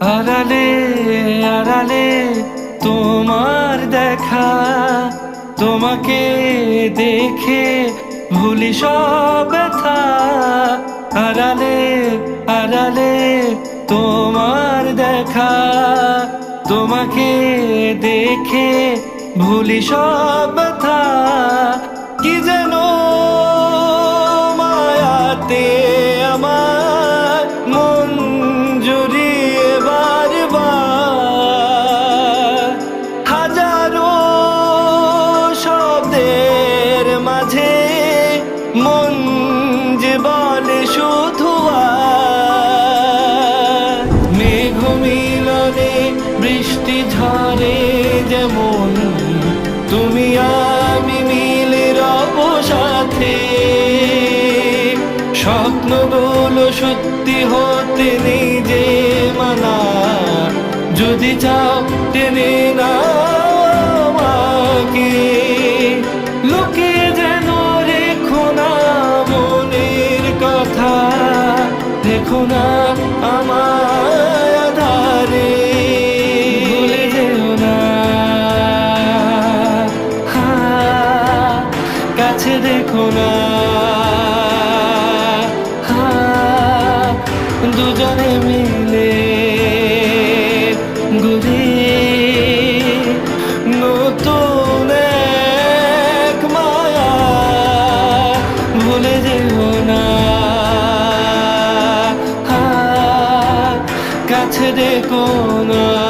আড়ালে আড়ালে তোমার দেখা, তোমাকে দেখে ভুলি সব ব্যথা। আড়ালে আড়ালে তোমার দেখা, তোমাকে দেখে ভুলি সব ব্যথা। কি যেন শুধু মেঘ মিলনে, বৃষ্টি ঝরে যেমন। তুমি আমি মিলে রব সাথে। স্বপ্নগুলো সত্যি হতে যে মানা। যদি চাও টেনে না দেখো না। দুজনে মিলে ঘুরি। নতুন এক মায়া ভুলে যেও না। কাছে দেখো না।